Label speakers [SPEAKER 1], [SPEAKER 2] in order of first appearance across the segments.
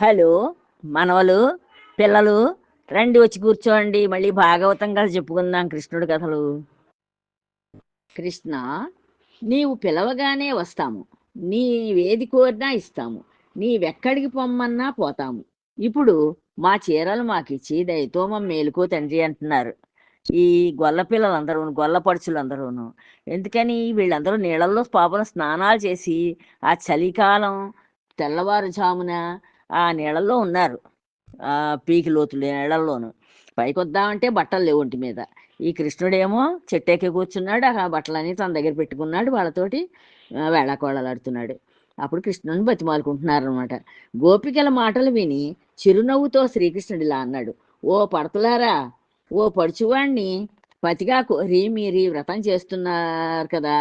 [SPEAKER 1] Hello మనవలు పిల్లలు రండి వచ్చి కూర్చోండి. మళ్ళీ భాగవతం కథ చెప్పుకుందాం కృష్ణుడి కథలు. కృష్ణ నీవు పిలవగానే వస్తాము. నీవేది కోరినా ఇస్తాము. నీవెక్కడికి పొమ్మన్నా పోతాము. ఇప్పుడు మా చీరలు మాకిచ్చి దయతో మా మేలుకో తండ్రి అంటున్నారు. ఈ గొల్ల పిల్లలందరూ గొల్ల పడుచులందరూను. ఎందుకని వీళ్ళందరూ నీళ్ళల్లో పాపం స్నానాలు చేసి ఆ చలికాలం తెల్లవారుజామున ఆ నీళ్ళల్లో ఉన్నారు. ఆ పీకి లోతులు నీళ్ళల్లోను. పైకి వద్దామంటే బట్టలు లేవు ఒంటి మీద. ఈ కృష్ణుడేమో చెట్టెక్కి కూర్చున్నాడు ఆ బట్టలన్నీ తన దగ్గర పెట్టుకున్నాడు వాళ్ళతోటి వేళాకోళలాడుతున్నాడు అప్పుడు కృష్ణుని బతిమాలుకుంటున్నారు అనమాట గోపికల మాటలు విని చిరునవ్వుతో శ్రీకృష్ణుడు ఇలా అన్నాడు ఓ పడతలారా ఓ పడుచువాణ్ణి పతిగా కోరి మీరు వ్రతం చేస్తున్నారు కదా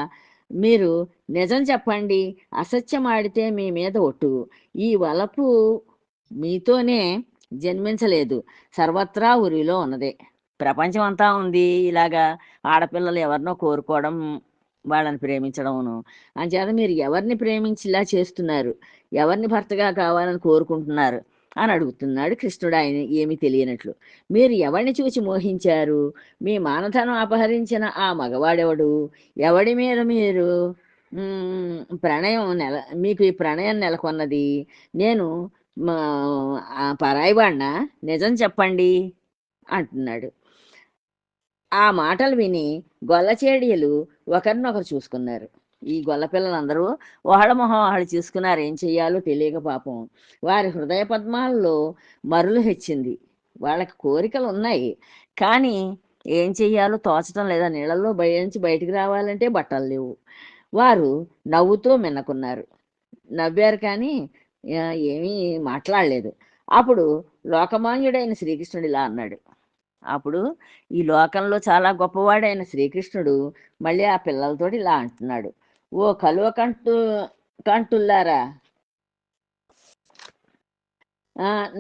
[SPEAKER 1] మీరు నిజం చెప్పండి. అసత్యం ఆడితే మీ మీద ఒట్టు. ఈ వలపు మీతోనే జన్మించలేదు. సర్వత్రా ఉరిలో ఉన్నదే. ప్రపంచం అంతా ఉంది. ఇలాగా ఆడపిల్లలు ఎవరినో కోరుకోవడం వాళ్ళని ప్రేమించడమును. అంచేత మీరు ఎవరిని ప్రేమించి ఇలా చేస్తున్నారు? ఎవరిని భర్తగా కావాలని కోరుకుంటున్నారు? అని అడుగుతున్నాడు కృష్ణుడు. ఆయన ఏమి తెలియనట్లు. మీరు ఎవరిని చూసి మోహించారు? మీ మానధనం అపహరించిన ఆ మగవాడెవడు? ఎవడి మీద మీరు ప్రణయం నెల మీకు ఈ ప్రణయం నెలకొన్నది? నేను మా ఆ పరాయివాడినా నిజం చెప్పండి అంటున్నాడు. ఆ మాటలు విని గొల్లచేడియలు ఒకరినొకరు చూసుకున్నారు. ఈ గొల్ల పిల్లలందరూ ఒకళ్ళ మొహం ఒకళ్ళు చూసుకున్నారు. ఏం చెయ్యాలో తెలియక పాపం. వారి హృదయ పద్మాలలో మరులు హెచ్చింది. వాళ్ళకి కోరికలు ఉన్నాయి. కానీ ఏం చెయ్యాలో తోచటం లేదా నీళ్ళల్లో బయ నుంచి బయటికి రావాలంటే బట్టలు లేవు. వారు నవ్వుతూ మిన్నకున్నారు. నవ్వారు కానీ ఏమీ మాట్లాడలేదు. అప్పుడు లోకమాన్యుడైన శ్రీకృష్ణుడు ఇలా అన్నాడు. అప్పుడు ఈ లోకంలో చాలా గొప్పవాడైన శ్రీకృష్ణుడు మళ్ళీ ఆ పిల్లలతోటి ఇలా అంటున్నాడు. ఓ కలువ కంటు కంటుల్లారా?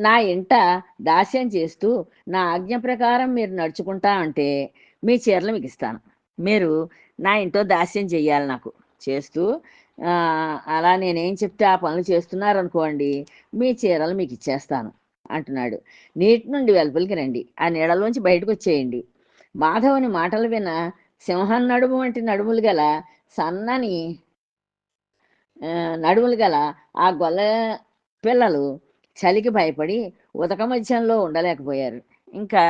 [SPEAKER 1] నా ఇంట దాస్యం చేస్తూ నా ఆజ్ఞ ప్రకారం మీరు నడుచుకుంటా అంటే మీ చీరలు మీకు ఇస్తాను మీరు నా ఇంట్లో దాస్యం చెయ్యాలి నాకు. చేస్తూ అలా నేనేం చెప్తే ఆ పనులు చేస్తున్నారనుకోండి మీ చీరలు మీకు ఇచ్చేస్తాను అంటున్నాడు. నీటి నుండి వెలుపలికి రండి. ఆ నీడలోంచి బయటకు వచ్చేయండి. మాధవుని మాటలు విన సింహం నడుము వంటి నడుములు గల సన్నని నడుములు గల ఆ గొల్ల పిల్లలు చలికి భయపడి ఉదక మధ్యంలో ఉండలేకపోయారు. ఇంకా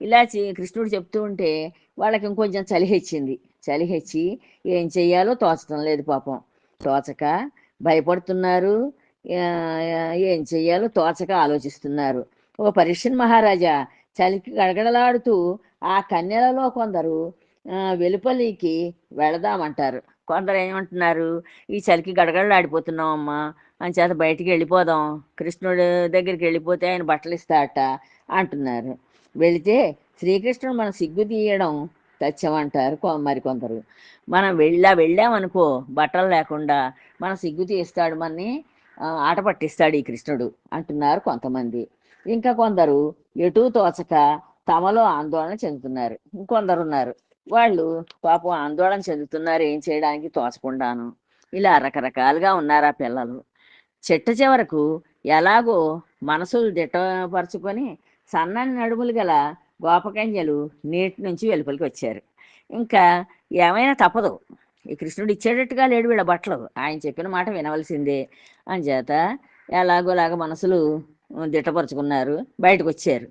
[SPEAKER 1] ఇలా కృష్ణుడు చెప్తూ ఉంటే వాళ్ళకి ఇంకొంచెం చలి హెచ్చింది. చలి హెచ్చి ఏం చెయ్యాలో తోచటం లేదు పాపం. తోచక భయపడుతున్నారు. ఏం చెయ్యాలో తోచక ఆలోచిస్తున్నారు. ఓ పరీక్షన్ మహారాజా చలికి గడగడలాడుతూ ఆ కన్యలలో కొందరు వెలుపలికి వెళదామంటారు. కొందరు ఏమంటున్నారు ఈ చలికి గడగడలాడిపోతున్నాం అమ్మా అని చేత బయటికి వెళ్ళిపోదాం కృష్ణుడు దగ్గరికి వెళ్ళిపోతే ఆయన బట్టలు ఇస్తాట అంటున్నారు. వెళితే శ్రీకృష్ణుడు మన సిగ్గు తీయడం తచ్చమంటారు కొ- మరికొందరు. మనం వెళ్ళా వెళ్ళామనుకో బట్టలు లేకుండా మన సిగ్గు తీస్తాడు మనని ఆట పట్టిస్తాడు ఈ కృష్ణుడు అంటున్నారు కొంతమంది. ఇంకా కొందరు ఎటూ తోచక తమలో ఆందోళన చెందుతున్నారు. ఇంకొందరు ఉన్నారు. వాళ్ళు పాపం ఆందోళన చెందుతున్నారు ఏం చేయడానికి తోచకుండాను. ఇలా రకరకాలుగా ఉన్నారు ఆ పిల్లలు. చెట్ట చివరకు ఎలాగో మనసులు దిట్టపరుచుకొని సన్నని నడుములు గల గోపకన్యలు నీటి నుంచి వెలుపలికి వచ్చారు. ఇంకా ఏమైనా తప్పదు. ఈ కృష్ణుడు ఇచ్చేటట్టుగా లేడు వీళ్ళ బట్టలు. ఆయన చెప్పిన మాట వినవలసిందే. అని చేత ఎలాగోలాగ మనసులు దిట్టపరుచుకున్నారు బయటకు వచ్చారు.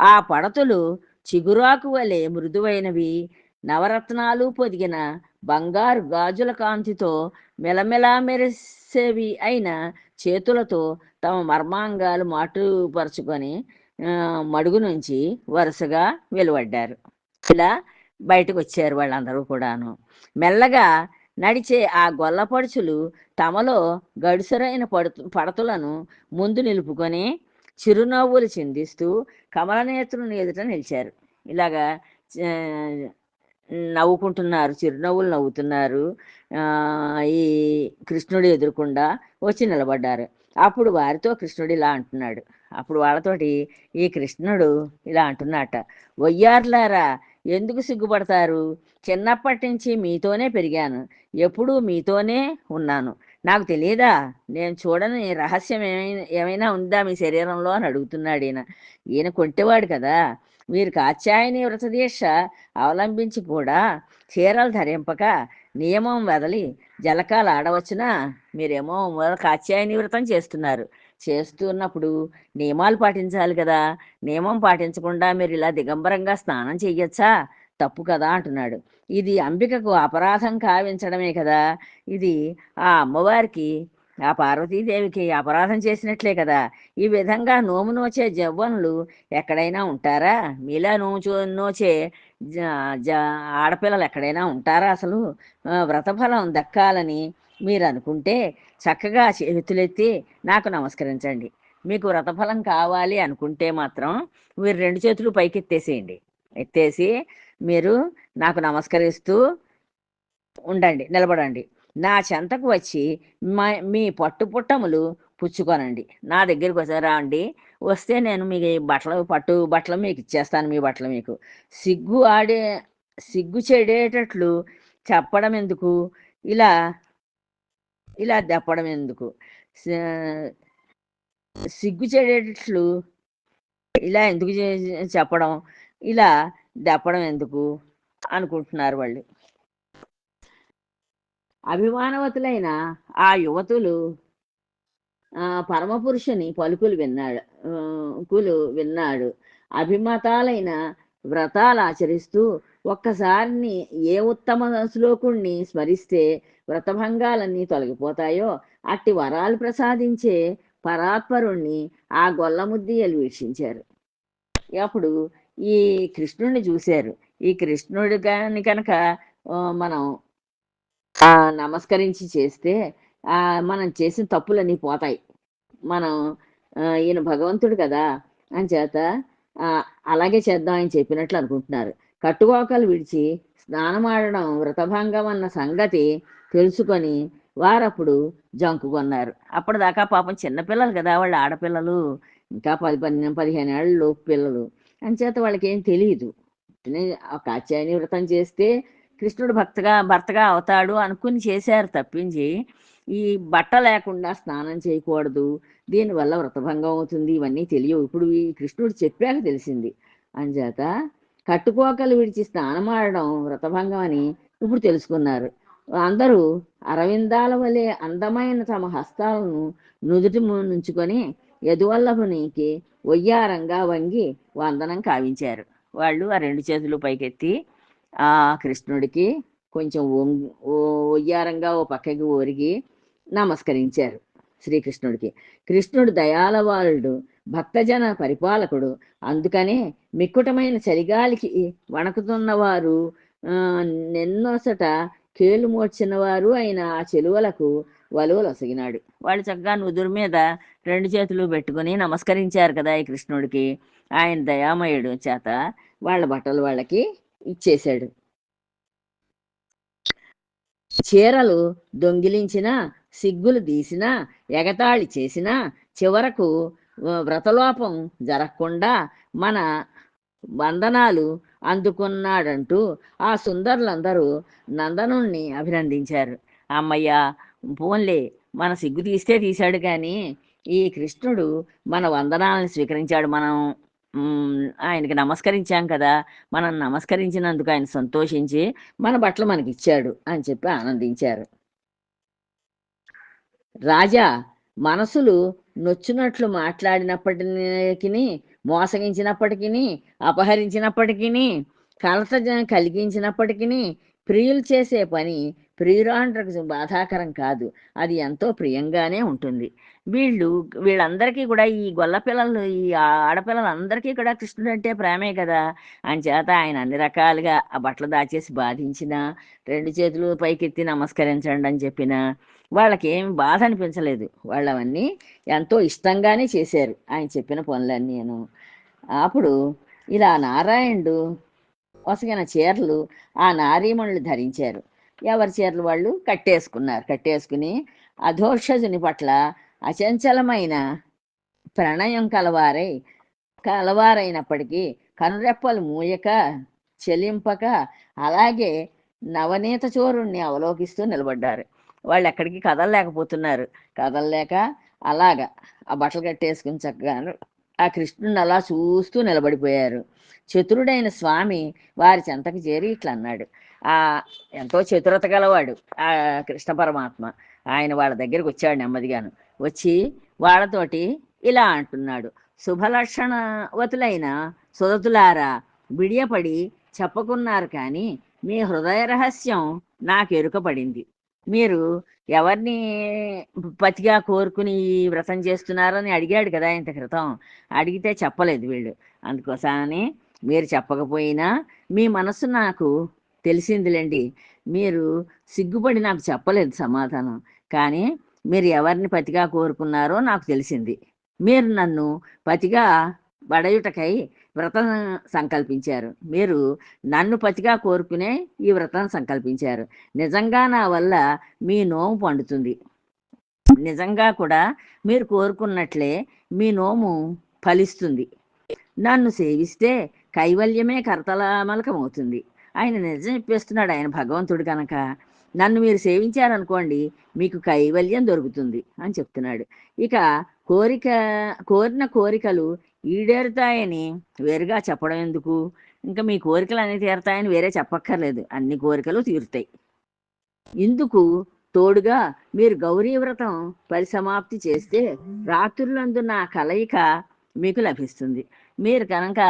[SPEAKER 1] ఆ పడతులు చిగురాకు వలె మృదువైనవి. నవరత్నాలు పొదిగిన బంగారు గాజుల కాంతితో మెలమెలా మెరిసేవి అయిన చేతులతో తమ మర్మాంగాలు మాటుపరుచుకొని మడుగు నుంచి వరుసగా వెలువడ్డారు. ఇలా బయటకు వచ్చారు వాళ్ళందరూ కూడాను. మెల్లగా నడిచే ఆ గొల్లపడుచులు తమలో గడుసరైన పడుతు పడతులను ముందు నిలుపుకొని చిరునవ్వులు చిందిస్తూ కమలనేత్రుని ఎదుట నిలిచారు. ఇలాగా నవ్వుకుంటున్నారు చిరునవ్వులు నవ్వుతున్నారు ఈ కృష్ణుడు ఎదురుకుండా వచ్చి నిలబడ్డారు. అప్పుడు వారితో కృష్ణుడు ఇలా అంటున్నాడు. అప్పుడు వాళ్ళతోటి ఈ కృష్ణుడు ఇలా అంటున్నట. వయ్యార్లారా ఎందుకు సిగ్గుపడతారు? చిన్నప్పటి నుంచి మీతోనే పెరిగాను. ఎప్పుడూ మీతోనే ఉన్నాను. నాకు తెలియదా నేను చూడని రహస్యం ఏమైనా ఏమైనా ఉందా మీ శరీరంలో అని అడుగుతున్నాడు ఈయన. ఈయన కొంటేవాడు కదా. మీరు కాత్యాయని వ్రతదీక్ష అవలంబించి కూడా చీరలు ధరింపక నియమం వదలి జలకాలు ఆడవచ్చునా? మీరేమో కాత్యాయని వ్రతం చేస్తున్నారు. చేస్తున్నప్పుడు నియమాలు పాటించాలి కదా. నియమం పాటించకుండా మీరు ఇలా దిగంబరంగా స్నానం చేయొచ్చా తప్పు కదా అంటున్నాడు. ఇది అంబికకు అపరాధం కావించడమే కదా. ఇది ఆ అమ్మవారికి ఆ పార్వతీదేవికి అపరాధం చేసినట్లే కదా. ఈ విధంగా నోము నోచే జవ్వనులు ఎక్కడైనా ఉంటారా? మీలా నోచు నోచే జ జ ఆడపిల్లలు ఎక్కడైనా ఉంటారా అసలు? వ్రతఫలం దక్కాలని మీరు అనుకుంటే చక్కగా చేతులెత్తి నాకు నమస్కరించండి. మీకు వ్రతఫలం కావాలి అనుకుంటే మాత్రం మీరు రెండు చేతులు పైకి ఎత్తేసేయండి ఎత్తేసి మీరు నాకు నమస్కరిస్తూ ఉండండి నిలబడండి. నా చెంతకు వచ్చి మా మీ పట్టు పుట్టములు పుచ్చుకోనండి. నా దగ్గరికి వచ్చారా అండి వస్తే నేను మీకు బట్టలు పట్టు బట్టలు మీకు ఇచ్చేస్తాను మీ బట్టలు మీకు. సిగ్గు ఆడే సిగ్గు చెడేటట్లు చెప్పడం ఎందుకు? ఇలా ఇలా దెప్పడం ఎందుకు? సిగ్గు చెడేటట్లు ఇలా ఎందుకు చే- చెప్పడం? ఇలా దప్పడం ఎందుకు? అనుకుంటున్నారు వాళ్ళు. అభిమానవతులైన ఆ యువతులు ఆ పరమపురుషుని పలుకులు విన్నాడు కులు విన్నాడు. అభిమతాలైన వ్రతాలు ఆచరిస్తూ ఒక్కసారిని ఏ ఉత్తమ శ్లోకుణ్ణి స్మరిస్తే వ్రతభంగాలన్నీ తొలగిపోతాయో అట్టి వరాలు ప్రసాదించే పరాత్పరుణ్ణి ఆ గొల్లముద్దియలు వీక్షించారు. అప్పుడు ఈ కృష్ణుడిని చూశారు. ఈ కృష్ణుడి కానీ కనుక మనం నమస్కరించి చేస్తే మనం చేసిన తప్పులన్నీ పోతాయి. మనం ఈయన భగవంతుడు కదా అని చేత అలాగే చేద్దాం అని చెప్పినట్లు అనుకుంటున్నారు. కట్టుకోకలు విడిచి స్నానమాడడం వ్రతభంగం అన్న సంగతి తెలుసుకొని వారప్పుడు జంకుకొన్నారు అప్పటిదాకా పాపం చిన్నపిల్లలు కదా వాళ్ళు ఆడపిల్లలు. ఇంకా పది పన్నెండు పదిహేను ఏళ్ళ లోపు పిల్లలు. అంచేత వాళ్ళకి ఏం తెలియదు కాత్యాయని వ్రతం చేస్తే కృష్ణుడు భక్తగా భర్తగా అవుతాడు అనుకుని చేశారు తప్పించి ఈ బట్ట లేకుండా స్నానం చేయకూడదు. దీనివల్ల వ్రతభంగం అవుతుంది. ఇవన్నీ తెలియవు. ఇప్పుడు ఈ కృష్ణుడు చెప్పాక తెలిసింది. అంచేత కట్టుకోకలు విడిచి స్నానమాడడం వ్రతభంగం అని ఇప్పుడు తెలుసుకున్నారు. అందరూ అరవిందాల వలె అందమైన తమ హస్తాలను నుదుటి నుంచుకొని యదువల్లభునికి ఒయ్యారంగా వంగి వందనం కావించారు. వాళ్ళు ఆ రెండు చేతులు పైకెత్తి ఆ కృష్ణుడికి కొంచెం ఒయ్యారంగా ఓ పక్కకి ఒరిగి నమస్కరించారు శ్రీకృష్ణుడికి. కృష్ణుడు దయాలవాలుడు భక్తజన పరిపాలకుడు. అందుకనే మిక్కుటమైన చలిగాలికి వణకుతున్న వారు నిన్నొసట కేలు మోడ్చిన వారు అయిన ఆ చెలువలకు వలువలు ఒసగినాడు వాళ్ళు చక్కగా నుదురు మీద రెండు చేతులు పెట్టుకుని నమస్కరించారు కదా ఈ కృష్ణుడికి. ఆయన దయామయుడు చేత వాళ్ళ బట్టలు వాళ్ళకి ఇచ్చేశాడు. చీరలు దొంగిలించినా సిగ్గులు తీసినా ఎగతాళి చేసినా చివరకు వ్రతలోపం జరగకుండా మన వందనాలు అందుకున్నాడంటూ ఆ సుందరులందరూ నందనుణ్ణి అభినందించారు. అమ్మయ్య పోన్లే మన సిగ్గు తీస్తే తీశాడు కానీ ఈ కృష్ణుడు మన వందనాలను స్వీకరించాడు. మనం ఆయనకి నమస్కరించాం కదా మనం నమస్కరించినందుకు ఆయన సంతోషించి మన బట్టలు మనకి ఇచ్చాడు అని చెప్పి ఆనందించారు. రాజా మనసులు నొచ్చినట్లు మాట్లాడినప్పటికీ మోసగించినప్పటికీ అపహరించినప్పటికీ కలత కలిగించినప్పటికీ ప్రియులు చేసే పని ప్రియురాండ్రకు బాధాకరం కాదు. అది ఎంతో ప్రియంగానే ఉంటుంది. వీళ్ళు వీళ్ళందరికీ కూడా ఈ గొల్ల పిల్లలు ఈ ఆడపిల్లలందరికీ కూడా కృష్ణుడు అంటే ప్రేమే కదా. అని చేత ఆయన అన్ని రకాలుగా ఆ బట్టలు దాచేసి బాధించిన రెండు చేతులు పైకెత్తి నమస్కరించండి అని చెప్పిన వాళ్ళకి ఏం బాధ అనిపించలేదు. వాళ్ళు అవన్నీ ఎంతో ఇష్టంగానే చేశారు ఆయన చెప్పిన పనులన్నీ నేను. అప్పుడు ఇలా నారాయణుడు వసగిన చీరలు ఆ నారీమణులు ధరించారు. ఎవరి చీరలు వాళ్ళు కట్టేసుకున్నారు. కట్టేసుకుని అధోషజుని పట్ల అచంచలమైన ప్రణయం కలవారై కలవారైనప్పటికీ కనురెప్పలు మూయక చెలింపక అలాగే నవనీత చోరుణ్ణి అవలోకిస్తూ నిలబడ్డారు. వాళ్ళు ఎక్కడికి కదలలేకపోతున్నారు. కదలలేక అలాగా ఆ బట్టలు కట్టేసుకుని చక్కగా ఆ కృష్ణుని అలా చూస్తూ నిలబడిపోయారు. చతురుడైన స్వామి వారి చెంతకు చేరి ఇట్లా అన్నాడు ఆ ఎంతో చతురత గలవాడు ఆ కృష్ణ పరమాత్మ. ఆయన వాళ్ళ దగ్గరికి వచ్చాడు నెమ్మదిగాను. వచ్చి వాళ్ళతోటి ఇలా అంటున్నాడు. శుభలక్షణవతులైన సుదతులారా విడియపడి చెప్పుకున్నారు కానీ మీ హృదయ రహస్యం నాకు ఎరుక పడింది మీరు ఎవరిని పతిగా కోరుకుని ఈ వ్రతం చేస్తున్నారని అడిగాడు కదా ఇంత క్రితం. అడిగితే చెప్పలేదు వీళ్ళు. అందుకోసమని మీరు చెప్పకపోయినా మీ మనసు నాకు తెలిసిందిలేండి. మీరు సిగ్గుపడి నాకు చెప్పలేదు సమాధానం. కానీ మీరు ఎవరిని పతిగా కోరుకున్నారో నాకు తెలిసింది. మీరు నన్ను పతిగా బడయుటకై వ్రతం సంకల్పించారు. మీరు నన్ను పతిగా కోరుకునే ఈ వ్రతం సంకల్పించారు. నిజంగా నా వల్ల మీ నోము పండుతుంది. నిజంగా కూడా మీరు కోరుకున్నట్లే మీ నోము ఫలిస్తుంది. నన్ను సేవిస్తే కైవల్యమే కరతలామలకమవుతుంది. ఆయన నిజం చెప్పేస్తున్నాడు ఆయన భగవంతుడు కనుక నన్ను మీరు సేవించారనుకోండి మీకు కైవల్యం దొరుకుతుంది అని చెప్తున్నాడు. ఇక కోరిక కోరిన కోరికలు ఈడేరుతాయని వేరుగా చెప్పడం ఎందుకు? ఇంకా మీ కోరికలు అన్ని తీరుతాయని వేరే చెప్పక్కర్లేదు. అన్ని కోరికలు తీరుతాయి. ఇందుకు తోడుగా మీరు గౌరీ వ్రతం పరిసమాప్తి చేస్తే రాత్రులందు నా కలయిక మీకు లభిస్తుంది. మీరు కనుక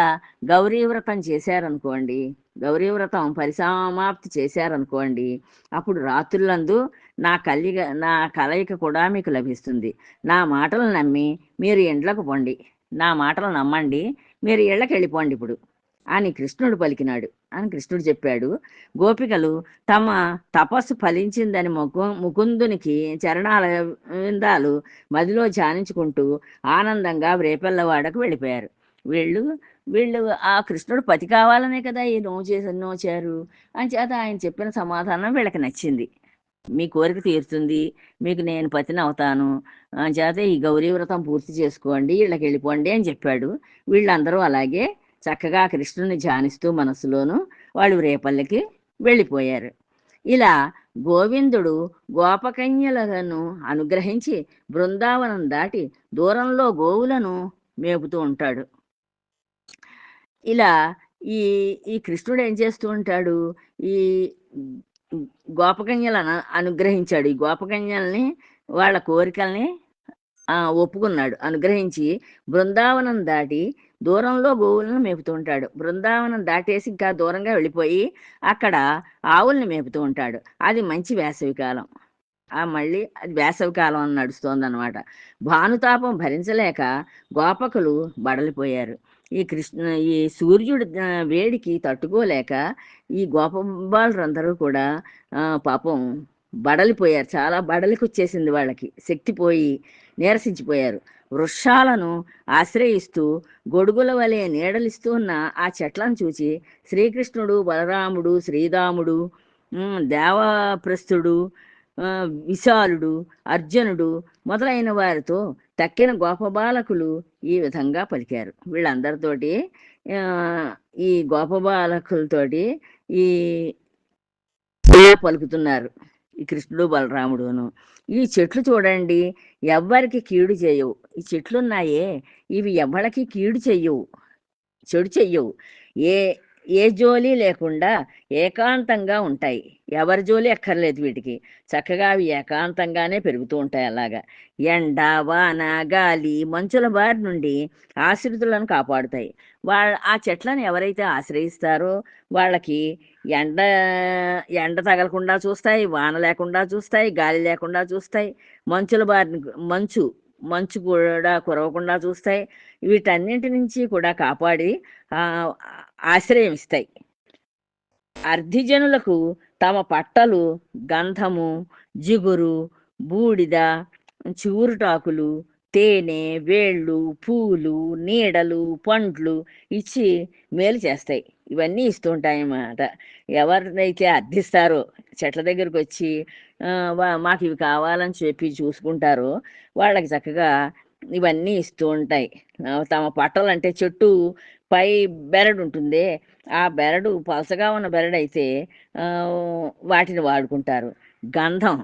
[SPEAKER 1] గౌరీ వ్రతం చేశారనుకోండి గౌరీ వ్రతం పరిసమాప్తి చేశారనుకోండి అప్పుడు రాత్రులందు నా కలిగ నా కలయిక కూడా మీకు లభిస్తుంది. నా మాటలు నమ్మి మీరు ఇండ్లకు పొండి. నా మాటలు నమ్మండి మీరు ఇళ్ళకి వెళ్ళిపోండి ఇప్పుడు అని కృష్ణుడు పలికినాడు. అని కృష్ణుడు చెప్పాడు. గోపికలు తమ తపస్సు ఫలించిందని ముకు ముకుందునికి చరణాల విందాలు మదిలో ధ్యానించుకుంటూ ఆనందంగా రేపెల్లవాడకు వెళ్ళిపోయారు. వీళ్ళు వీళ్ళు ఆ కృష్ణుడు పతి కావాలనే కదా ఈ నో చేసి నోచారు అని చేత ఆయన చెప్పిన సమాధానం వీళ్ళకి నచ్చింది. మీ కోరిక తీరుతుంది మీకు నేను పతిని అవుతాను అని చేత ఈ గౌరీ వ్రతం పూర్తి చేసుకోండి వీళ్ళకి వెళ్ళిపోండి అని చెప్పాడు. వీళ్ళందరూ అలాగే చక్కగా కృష్ణుని ధ్యానిస్తూ మనసులోను వాళ్ళు రేపల్లకి వెళ్ళిపోయారు. ఇలా గోవిందుడు గోపకన్యలను అనుగ్రహించి బృందావనం దాటి దూరంలో గోవులను మేపుతూ ఉంటాడు. ఇలా ఈ ఈ కృష్ణుడు ఏం చేస్తూ ఉంటాడు? ఈ గోపకన్యలను అనుగ్రహించాడు. ఈ గోపకన్యల్ని వాళ్ళ కోరికల్ని ఒప్పుకున్నాడు. అనుగ్రహించి బృందావనం దాటి దూరంలో గోవులను మేపుతూ ఉంటాడు. బృందావనం దాటేసి ఇంకా దూరంగా వెళ్ళిపోయి అక్కడ ఆవుల్ని మేపుతూ ఉంటాడు. అది మంచి వేసవికాలం ఆ మళ్ళీ అది వేసవికాలం అని నడుస్తోంది అనమాట భానుతాపం భరించలేక గోపకులు బడలిపోయారు. ఈ కృష్ణ ఈ సూర్యుడు వేడికి తట్టుకోలేక ఈ గోపబాలురందరూ కూడా పాపం బడలిపోయారు. చాలా బడలికి వచ్చేసింది వాళ్ళకి. శక్తి పోయి నీరసించిపోయారు. వృక్షాలను ఆశ్రయిస్తూ గొడుగుల వలె నీడలిస్తూ ఉన్న ఆ చెట్లను చూసి శ్రీకృష్ణుడు బలరాముడు శ్రీరాముడు దేవప్రస్థుడు విశాలుడు అర్జునుడు మొదలైన వారితో తక్కిన గోపబాలకులు ఈ విధంగా పలికారు. వీళ్ళందరితోటి ఈ గోపబాలకులతోటి ఈ పలుకుతున్నారు. ఈ కృష్ణుడు బలరాముడును. ఈ చెట్లు చూడండి ఎవ్వరికి కీడు చేయవు. ఈ చెట్లు ఉన్నాయే ఇవి ఎవ్వరికి కీడు చెయ్యవు చెడు చెయ్యవు. ఏ ఏ జోలి లేకుండా ఏకాంతంగా ఉంటాయి. ఎవరి జోలి ఎక్కర్లేదు వీటికి. చక్కగా అవి ఏకాంతంగానే పెరుగుతూ ఉంటాయి అలాగా. ఎండ వాన గాలి మంచుల బారి నుండి ఆశ్రితులను కాపాడుతాయి. వాళ్ళ ఆ చెట్లను ఎవరైతే ఆశ్రయిస్తారో వాళ్ళకి ఎండ ఎండ తగలకుండా చూస్తాయి వాన లేకుండా చూస్తాయి గాలి లేకుండా చూస్తాయి మంచుల బారిని మంచు మంచు కూడా కురవకుండా చూస్తాయి. వీటన్నింటి నుంచి కూడా కాపాడి ఆశ్రయం ఇస్తాయి. అర్ధిజనులకు తమ పట్టలు గంధము జిగురు బూడిద చివురుటాకులు తేనె వేళ్ళు పూలు నీడలు పండ్లు ఇచ్చి మేలు చేస్తాయి. ఇవన్నీ ఇస్తుంటాయి అన్నమాట ఎవరినైతే అర్థిస్తారో చెట్ల దగ్గరికి వచ్చి మాకు ఇవి కావాలని చెప్పి చూసుకుంటారో వాళ్ళకి చక్కగా ఇవన్నీ ఇస్తూ ఉంటాయి. తమ పట్టలు అంటే చెట్టు పై బెరడు ఉంటుంది. ఆ బెరడు పలసగా ఉన్న బెరడు అయితే వాటిని వాడుకుంటారు. గంధం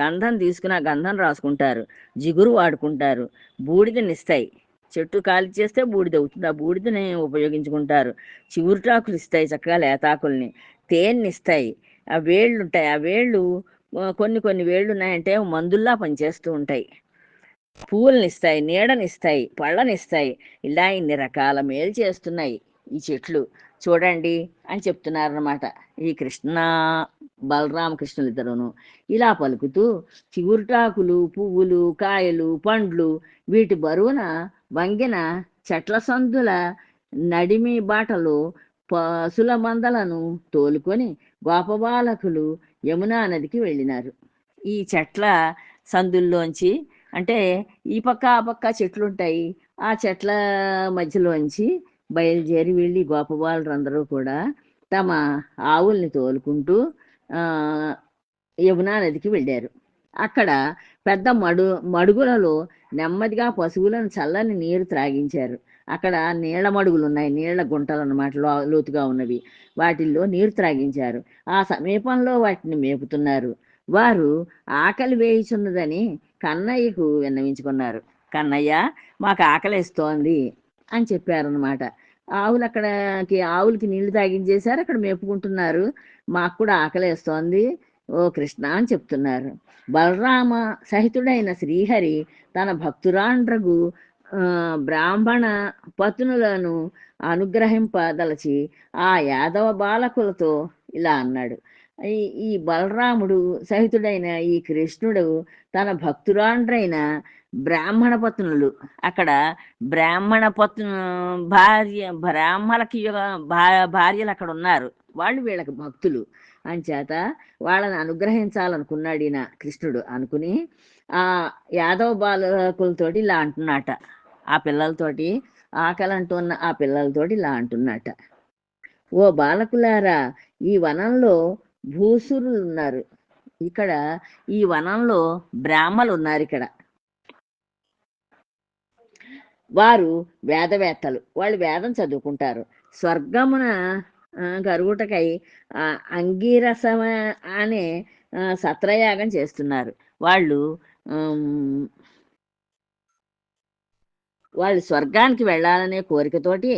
[SPEAKER 1] గంధం తీసుకుని ఆ గంధం రాసుకుంటారు. జిగురు వాడుకుంటారు. బూడిదనిస్తాయి చెట్టు కాలి చేస్తే బూడిద అవుతుంది. ఆ బూడిదని ఉపయోగించుకుంటారు. చిగురుటాకులు ఇస్తాయి చక్కగా లేతాకుల్ని. తేన్ని ఇస్తాయి ఆ వేళ్ళు ఉంటాయి. ఆ వేళ్ళు కొన్ని కొన్ని వేళ్ళు ఉన్నాయంటే మందుల్లా పనిచేస్తూ ఉంటాయి. పువ్వుల్నిస్తాయి నీడనిస్తాయి పళ్ళనిస్తాయి. ఇలా ఇన్ని రకాల మేలు చేస్తున్నాయి ఈ చెట్లు. చూడండి అని చెప్తున్నారనమాట ఈ కృష్ణ బలరామకృష్ణులు ఇద్దరును. ఇలా పలుకుతూ చిగురుటాకులు పువ్వులు కాయలు పండ్లు వీటి బరువున వంగిన చెట్ల సందుల నడిమి బాటలు పశుల మందలను తోలుకొని గోపబాలకులు యమునా నదికి వెళ్ళినారు. ఈ చెట్ల సందుల్లోంచి అంటే ఈ పక్క ఆ పక్క చెట్లు ఉంటాయి ఆ చెట్ల మధ్యలోంచి బయలుదేరి వెళ్ళి గోపబాలురందరూ కూడా తమ ఆవుల్ని తోలుకుంటూ యమునా నదికి వెళ్ళారు. అక్కడ పెద్ద మడు మడుగులలో నెమ్మదిగా పశువులను చల్లని నీరు త్రాగించారు. అక్కడ నీళ్ళ మడుగులు ఉన్నాయి నీళ్ళ గుంటలు అన్నమాట లో లోతుగా ఉన్నవి. వాటిల్లో నీరు త్రాగించారు. ఆ సమీపంలో వాటిని మేపుతున్నారు. వారు ఆకలి వేయుచున్నదని కన్నయ్యకు విన్నవించుకున్నారు. కన్నయ్య మాకు ఆకలేస్తోంది అని చెప్పారనమాట ఆవులు అక్కడకి ఆవులకి నీళ్ళు తాగించేశారు. అక్కడ మేపుకుంటున్నారు. మాకు కూడా ఆకలేస్తోంది. ఓ కృష్ణ అని చెప్తున్నారు. బలరామ సహితుడైన శ్రీహరి తన భక్తురాండ్రగు బ్రాహ్మణ పతునులను అనుగ్రహింపదలచి ఆ యాదవ బాలకులతో ఇలా అన్నాడు. ఈ ఈ బలరాముడు సహితుడైన ఈ కృష్ణుడు తన భక్తురాండ్రైన బ్రాహ్మణ పత్నులు. అక్కడ బ్రాహ్మణ పత్ను భార్య బ్రాహ్మణకి భా- భార్యలు అక్కడ ఉన్నారు. వాళ్ళు వీళ్ళకి భక్తులు. అంచేత వాళ్ళని అనుగ్రహించాలనుకున్నాడు ఈయన కృష్ణుడు అనుకుని ఆ యాదవ బాలకులతోటి ఇలా అంటున్నట. ఆ పిల్లలతోటి ఆకలి అంటున్న ఆ పిల్లలతోటి ఇలా అంటున్నట. ఓ బాలకులారా ఈ వనంలో భూసురులు ఉన్నారు ఇక్కడ ఈ వనంలో బ్రాహ్మలు ఉన్నారు ఇక్కడ. వారు వేదవేత్తలు. వాళ్ళు వేదం చదువుకుంటారు. స్వర్గమున ఆ, గరుగుటకై అంగీరసమ అనే సత్రయాగం చేస్తున్నారు. వాళ్ళు ఉమ్, వాళ్ళు స్వర్గానికి వెళ్ళాలనే కోరికతోటి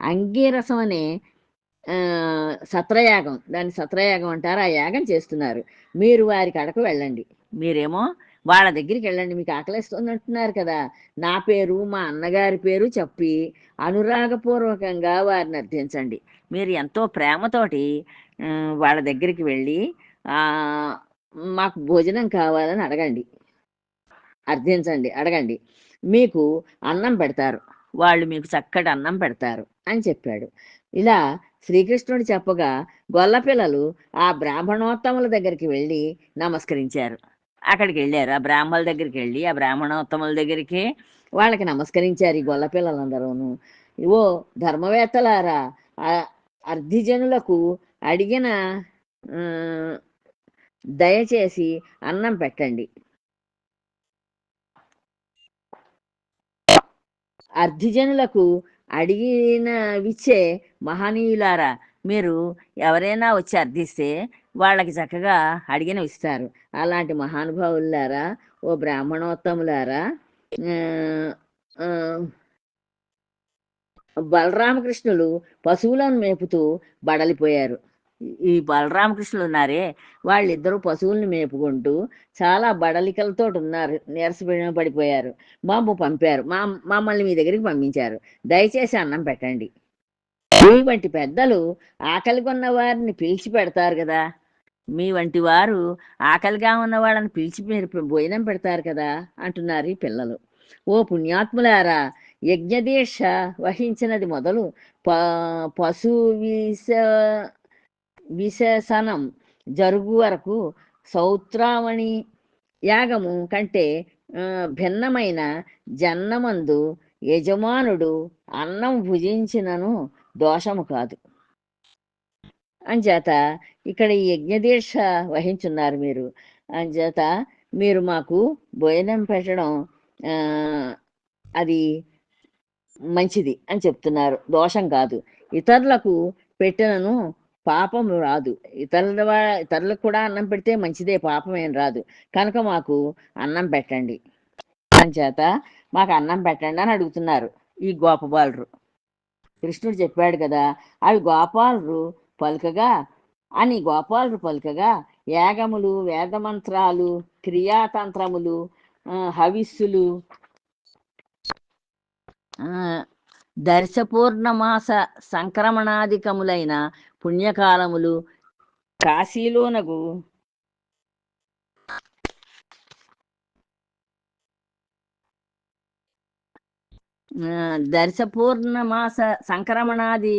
[SPEAKER 1] అంగీరసం అనే సత్రయాగం. దాన్ని సత్రయాగం అంటారు. ఆ యాగం చేస్తున్నారు. మీరు వారి కడకు వెళ్ళండి. మీరేమో వాళ్ళ దగ్గరికి వెళ్ళండి. మీకు ఆకలిస్తుంది అంటున్నారు కదా. నా పేరు మా అన్నగారి పేరు చెప్పి అనురాగపూర్వకంగా వారిని అర్థించండి. మీరు ఎంతో ప్రేమతోటి వాళ్ళ దగ్గరికి వెళ్ళి మాకు భోజనం కావాలని అడగండి. అర్థించండి. అడగండి. మీకు అన్నం పెడతారు. వాళ్ళు మీకు చక్కటి అన్నం పెడతారు అని చెప్పాడు. ఇలా శ్రీకృష్ణుడు చెప్పగా గొల్లపిల్లలు ఆ బ్రాహ్మణోత్తముల దగ్గరికి వెళ్ళి నమస్కరించారు. అక్కడికి వెళ్ళారు. ఆ బ్రాహ్మణుల దగ్గరికి వెళ్ళి ఆ బ్రాహ్మణోత్తముల దగ్గరికి వాళ్ళకి నమస్కరించారు ఈ గొల్లపిల్లలందరూను ఓ ధర్మవేత్తలారా అర్ధిజనులకు అడిగిన దయచేసి అన్నం పెట్టండి. అర్ధిజనులకు అడిగిన విచ్చే మహనీయులారా మీరు ఎవరైనా వచ్చి అర్థిస్తే వాళ్ళకి చక్కగా అడిగిన ఇస్తారు. అలాంటి మహానుభావులారా ఓ బ్రాహ్మణోత్తములారా బలరామకృష్ణులు పశువులను మేపుతూ బడలిపోయారు. ఈ బలరామకృష్ణులు ఉన్నారే వాళ్ళిద్దరూ పశువుల్ని మేపుకుంటూ చాలా బడలికలతో ఉన్నారు నీరసపడిన పడిపోయారు. మాము పంపారు మా మమ్మల్ని మీ దగ్గరికి పంపించారు. దయచేసి అన్నం పెట్టండి. మీ వంటి పెద్దలు ఆకలి కొన్న వారిని పిలిచి పెడతారు కదా. మీ వంటి వారు ఆకలిగా ఉన్నవాళ్ళని పిలిచి మీరు భోజనం పెడతారు కదా అంటున్నారు ఈ పిల్లలు. ఓ పుణ్యాత్ములారా యజ్ఞదీక్ష వహించినది మొదలు ప పశు విశ విశేషణం జరుగు వరకు సౌత్రావణి యాగము కంటే భిన్నమైన జన్నమందు యజమానుడు అన్నం భుజించినను దోషము కాదు. అంచేత ఇక్కడ ఈ యజ్ఞదీక్ష వహించున్నారు మీరు. అంచేత మీరు మాకు భోజనం పెట్టడం అది మంచిది అని చెప్తున్నారు. దోషం కాదు. ఇతరులకు పెట్టినను పాపం రాదు. ఇతరుల ఇతరులకు కూడా అన్నం పెడితే మంచిదే పాపం ఏం రాదు. కనుక మాకు అన్నం పెట్టండి. చేత మాకు అన్నం పెట్టండి అని అడుగుతున్నారు ఈ గోపబాలురు కృష్ణుడు చెప్పాడు కదా అవి గోపాలరు పలుకగా అని గోపాలరు పలుకగా యాగములు వేదమంత్రాలు క్రియాతంత్రములు హవిస్సులు ఆ, దర్శపూర్ణమాస సంక్రమణాధికములైన పుణ్యకాలములు కాశీలోనగు దర్శపూర్ణమాస సంక్రమణాది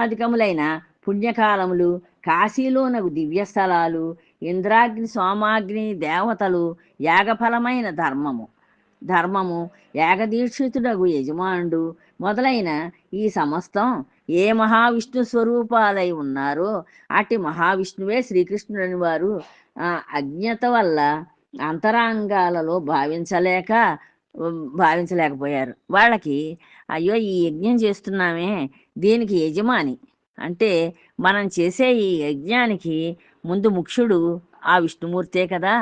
[SPEAKER 1] అధికములైన పుణ్యకాలములు కాశీలోనగు దివ్యస్థలాలు ఇంద్రాగ్ని సోమాగ్ని దేవతలు యాగఫలమైన ధర్మము. ధర్మము యాగదీక్షితుడగు యజమానుడు మొదలైన ఈ సమస్తం ఏ మహావిష్ణు స్వరూపాలై ఉన్నారో అట్టి మహావిష్ణువే శ్రీకృష్ణుడని వారు అజ్ఞత వల్ల అంతరాంగాలలో భావించలేక భావించలేకపోయారు. వాళ్ళకి అయ్యో ఈ యజ్ఞం చేస్తున్నామే దీనికి యజమాని. అంటే మనం చేసే ఈ యజ్ఞానికి ముందు ముఖ్యుడు ఆ విష్ణుమూర్తే కదా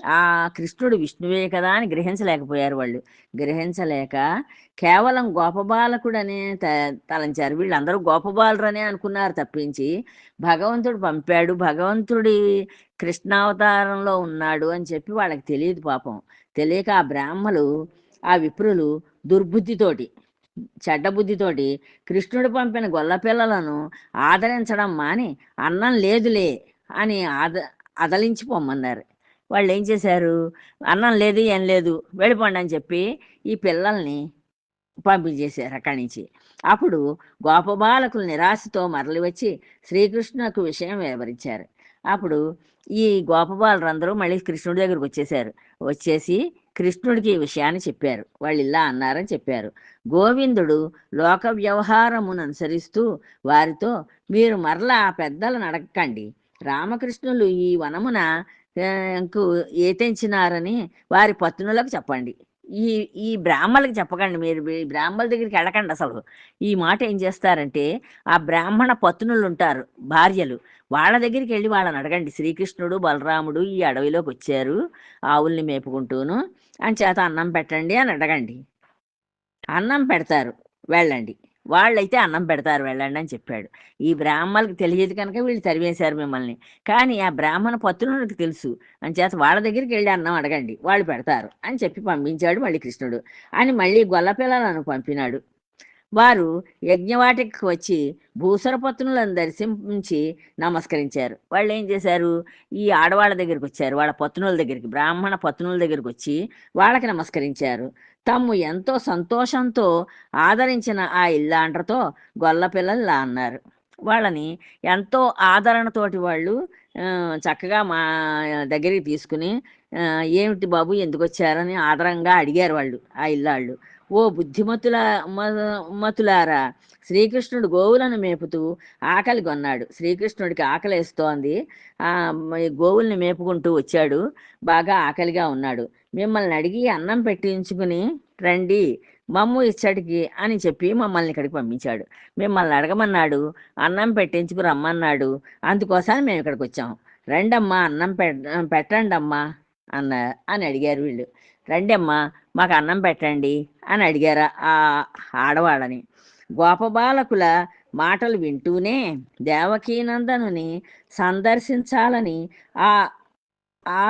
[SPEAKER 1] ఆ కృష్ణుడు విష్ణువే కదా అని గ్రహించలేకపోయారు వాళ్ళు. గ్రహించలేక కేవలం గోపబాలకుడనే త తలంచారు. వీళ్ళందరూ గోపబాలురనే అనుకున్నారు తప్పించి భగవంతుడు పంపాడు భగవంతుడి కృష్ణావతారంలో ఉన్నాడు అని చెప్పి వాళ్ళకి తెలియదు పాపం. తెలియక ఆ బ్రాహ్మలు ఆ విప్రులు దుర్బుద్ధితోటి చెడ్డ బుద్ధితోటి కృష్ణుడు పంపిన గొల్లపిల్లలను ఆదరించడం మాని అన్నం లేదులే అని ఆద అదలించి పొమ్మన్నారు. వాళ్ళు ఏం చేశారు? అన్నం లేదు ఏం లేదు వెళ్ళిపోండి అని చెప్పి ఈ పిల్లల్ని పంపించేశారు అక్కడి నుంచి. అప్పుడు గోపబాలకులు నిరాశతో మరలి వచ్చి శ్రీకృష్ణుకు విషయం వివరించారు. అప్పుడు ఈ గోపబాలరందరూ మళ్ళీ కృష్ణుడి దగ్గరకు వచ్చేసారు వచ్చేసి కృష్ణుడికి ఈ విషయాన్ని చెప్పారు. వాళ్ళు ఇలా అన్నారని చెప్పారు. గోవిందుడు లోక వ్యవహారమును అనుసరిస్తూ వారితో మీరు మరలా ఆ పెద్దలను అడగకండి. రామకృష్ణులు ఈ వనమున ఏతెంచినారని వారి పత్నులకు చెప్పండి. ఈ ఈ బ్రాహ్మణులకు చెప్పకండి మీరు. బ్రాహ్మణుల దగ్గరికి వెళ్ళకండి అసలు. ఈ మాట ఏం చేస్తారంటే ఆ బ్రాహ్మణ పత్నులు ఉంటారు భార్యలు. వాళ్ళ దగ్గరికి వెళ్ళి వాళ్ళని అడగండి. శ్రీకృష్ణుడు బలరాముడు ఈ అడవిలోకి వచ్చారు. ఆవుల్ని మేపుకుంటూను అని చేత అన్నం పెట్టండి అని అడగండి. అన్నం పెడతారు వెళ్ళండి. వాళ్ళైతే అన్నం పెడతారు వెళ్ళండి అని చెప్పాడు. ఈ బ్రాహ్మణులకు తెలియదు కనుక వీళ్ళు చదివేశారు మిమ్మల్ని. కానీ ఆ బ్రాహ్మణ పత్రులకు తెలుసు. అని చేత వాళ్ళ దగ్గరికి వెళ్ళి అన్నం అడగండి. వాళ్ళు పెడతారు అని చెప్పి పంపించాడు మళ్ళీ కృష్ణుడు. అని మళ్ళీ గొల్లపిల్లలను పంపినాడు. వారు యజ్ఞవాటికి వచ్చి భూసరపత్నులను దర్శించి నమస్కరించారు. వాళ్ళు ఏం చేశారు? ఈ ఆడవాళ్ళ దగ్గరికి వచ్చారు. వాళ్ళ పత్నుల దగ్గరికి బ్రాహ్మణ పత్నుల దగ్గరికి వచ్చి వాళ్ళకి నమస్కరించారు. తమ్ము ఎంతో సంతోషంతో ఆదరించిన ఆ ఇల్లాండ్రతో గొల్ల పిల్లల్లా అన్నారు. వాళ్ళని ఎంతో ఆదరణతోటి వాళ్ళు చక్కగా మా దగ్గరికి తీసుకుని ఏమిటి బాబు ఎందుకు వచ్చారని ఆదరంగా అడిగారు వాళ్ళు ఆ ఇల్లాళ్ళు. ఓ బుద్ధిమతుల మ- మతులారా శ్రీకృష్ణుడు గోవులను మేపుతూ ఆకలి కొన్నాడు. శ్రీకృష్ణుడికి ఆకలి వేస్తోంది. గోవుల్ని మేపుకుంటూ వచ్చాడు. బాగా ఆకలిగా ఉన్నాడు. మిమ్మల్ని అడిగి అన్నం పెట్టించుకుని రండి మమ్ము ఇచ్చడికి అని చెప్పి మమ్మల్ని ఇక్కడికి పంపించాడు. మిమ్మల్ని అడగమన్నాడు అన్నం పెట్టించుకు రమ్మన్నాడు అందుకోసం మేము ఇక్కడికి వచ్చాం. రండమ్మా అన్నం పెట్ పెట్టండమ్మా. అన్న అని అడిగారు వీళ్ళు. రండి అమ్మా మాకు అన్నం పెట్టండి అని అడిగారు ఆ ఆడవాళ్ళని. గోపబాలకుల మాటలు వింటూనే దేవకీనందనుని సందర్శించాలని ఆ ఆ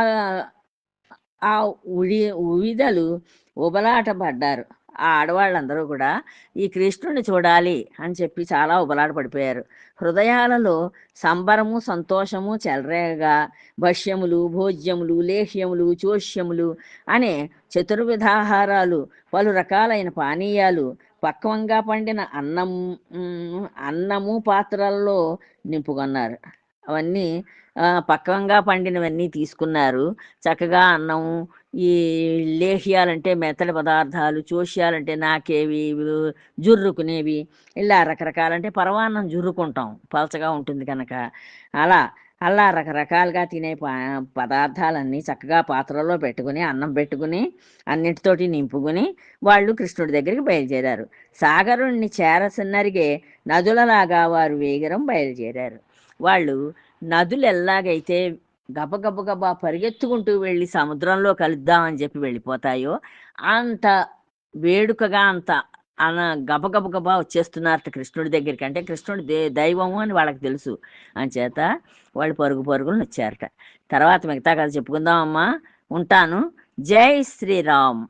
[SPEAKER 1] ఆ ఉడి ఉవిదలు ఉబలాటపడ్డారు. ఆ ఆడవాళ్ళందరూ కూడా ఈ కృష్ణుని చూడాలి అని చెప్పి చాలా ఉబలాట పడిపోయారు. హృదయాలలో సంబరము సంతోషము చెలరేగా భక్ష్యములు భోజ్యములు లేహ్యములు చోష్యములు అనే చతుర్విధాహారాలు పలు రకాలైన పానీయాలు పక్వంగా పండిన అన్నం అన్నము పాత్రల్లో నింపుకున్నారు. అవన్నీ పక్వంగా పండినవన్నీ తీసుకున్నారు. చక్కగా అన్నం ఈ లేహ్యాలంటే మెత్తడి పదార్థాలు చోష్యాలంటే నాకేవి జుర్రుకునేవి ఇలా రకరకాలంటే పరవాన్నం జుర్రుకుంటాం. పలచగా ఉంటుంది కనుక అలా అలా రకరకాలుగా తినే ప- పదార్థాలన్నీ చక్కగా పాత్రలో పెట్టుకుని అన్నం పెట్టుకుని అన్నిటితోటి నింపుకుని వాళ్ళు కృష్ణుడి దగ్గరికి బయలుదేరారు. సాగరుణ్ణి చేరసిన్నరిగే నదులలాగా వారు వేగరం బయలుదేరారు. వాళ్ళు నదులు ఎలాగైతే గబగబగబా పరిగెత్తుకుంటూ వెళ్ళి సముద్రంలో కలుద్దామని చెప్పి వెళ్ళిపోతాయో అంత వేడుకగా అంత అన గబగబగబా వచ్చేస్తున్నారట కృష్ణుడి దగ్గరికి. అంటే కృష్ణుడి దే దైవము అని వాళ్ళకి తెలుసు. అంచేత వాళ్ళు పరుగు పరుగులను వచ్చారట. తర్వాత మిగతా కథ చెప్పుకుందామమ్మా. ఉంటాను. జై శ్రీరామ్.